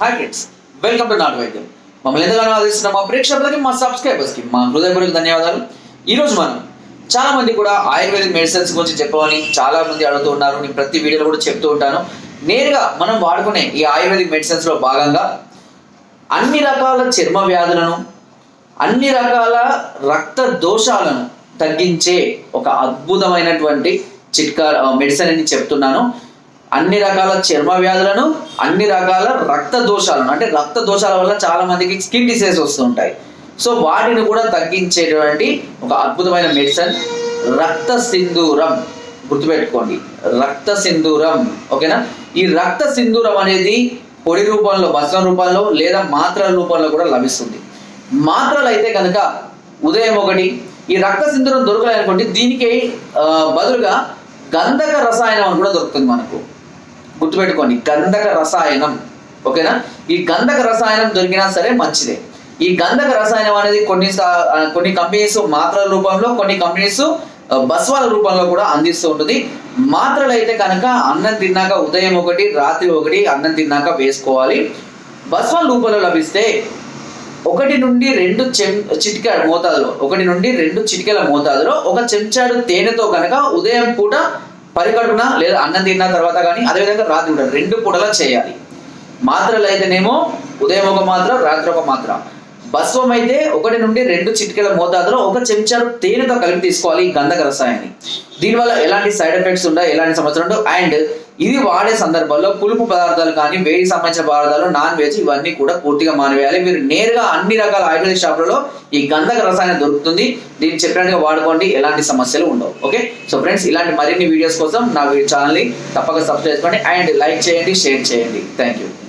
Hi friends welcome to నాటు వైద్యం మమ్మల్ని ఎంతగానో ఆదరిస్తున్న మా ప్రేక్షకులకి మా సబ్స్క్రైబర్స్కి మా హృదయపూర్వక ధన్యవాదాలు. ఈరోజు మనం చాలా మంది కూడా ఆయుర్వేదిక్ మెడిసిన్స్ గురించి చెప్పాలని చాలా మంది అడుగుతూ ఉన్నారు. నేను ప్రతి వీడియోలో కూడా చెప్తూ ఉంటాను. నేరుగా మనం వాడుకునే ఈ ఆయుర్వేదిక్ మెడిసిన్స్లో భాగంగా అన్ని రకాల చర్మ వ్యాధులను అన్ని రకాల రక్త దోషాలను తగ్గించే ఒక అద్భుతమైనటువంటి చిట్కా మెడిసిన్ అని చెప్తున్నాను. అన్ని రకాల చర్మ వ్యాధులను అన్ని రకాల రక్త దోషాలను అంటే రక్త దోషాల వల్ల చాలా మందికి స్కిన్ డిసీజ్ వస్తుంటాయి సో వాటిని కూడా తగ్గించేటువంటి ఒక అద్భుతమైన మెడిసిన్ రక్త సింధూరం. గుర్తుపెట్టుకోండి రక్త సింధూరం ఓకేనా? ఈ రక్త సింధూరం అనేది పొడి రూపంలో వస్త్రం రూపంలో లేదా మాత్రల రూపంలో కూడా లభిస్తుంది. మాత్రలు అయితే కనుక ఉదయం ఒకటి ఈ రక్త సింధూరం దొరకలేనుకోండి దీనికి బదులుగా గంధక రసాయనం అని కూడా దొరుకుతుంది మనకు. గుర్తుపెట్టుకోండి గంధక రసాయనం. ఓకేనా? ఈ గంధక రసాయనం దొరికినా సరే మంచిదే. ఈ గంధక రసాయనం అనేది కొన్ని కొన్ని కంపెనీస్ మాత్రల రూపంలో కొన్ని కంపెనీస్ బస్వాల రూపంలో కూడా అందిస్తూ ఉంటుంది. మాత్రలు అయితే కనుక అన్నం తిన్నాక ఉదయం ఒకటి రాత్రి ఒకటి అన్నం తిన్నాక వేసుకోవాలి. బస్వాల రూపంలో లభిస్తే ఒకటి నుండి రెండు చెం చిటికా మోతాదులో ఒకటి నుండి రెండు చిటికెల మోతాదులో ఒక చెంచాడు తేనెతో కనుక ఉదయం పూట పరికడుపున లేదా అన్నం తిన్న తర్వాత కానీ అదేవిధంగా రాత్రి కూడా రెండు పూటలా చేయాలి. మాత్రలు అయితేనేమో ఉదయం ఒక మాత్ర రాత్రి ఒక మాత్ర. భస్వం అయితే ఒకటి నుండి రెండు చిటికెల మోతాదులో ఒక చెంచాడు తేనెతో కలిపి తీసుకోవాలి ఈ గంధక రసాయనాన్ని దీనివల్ల ఎలాంటి సైడ్ ఎఫెక్ట్స్ ఉండవు ఎలాంటి సమస్యలు ఉండవు అండ్ ఇది వాడే సందర్భంలో పులుపు పదార్థాలు కానీ వేడి సంబంధించిన పదార్థాలు నాన్ వెజ్ ఇవన్నీ కూడా పూర్తిగా మానివేయాలి మీరు నేరుగా అన్ని రకాల ఆయుర్వేదిక్ షాపులలో ఈ గంధక రసాయనం దొరుకుతుంది. దీన్ని చెప్పినట్టుగా వాడుకోండి ఎలాంటి సమస్యలు ఉండవు. ఓకే? సో ఫ్రెండ్స్ ఇలాంటి మరిన్ని వీడియోస్ కోసం నా ఛానల్ని తప్పక సబ్స్క్రైబ్ చేసుకోండి. అండ్ లైక్ చేయండి షేర్ చేయండి. Thank you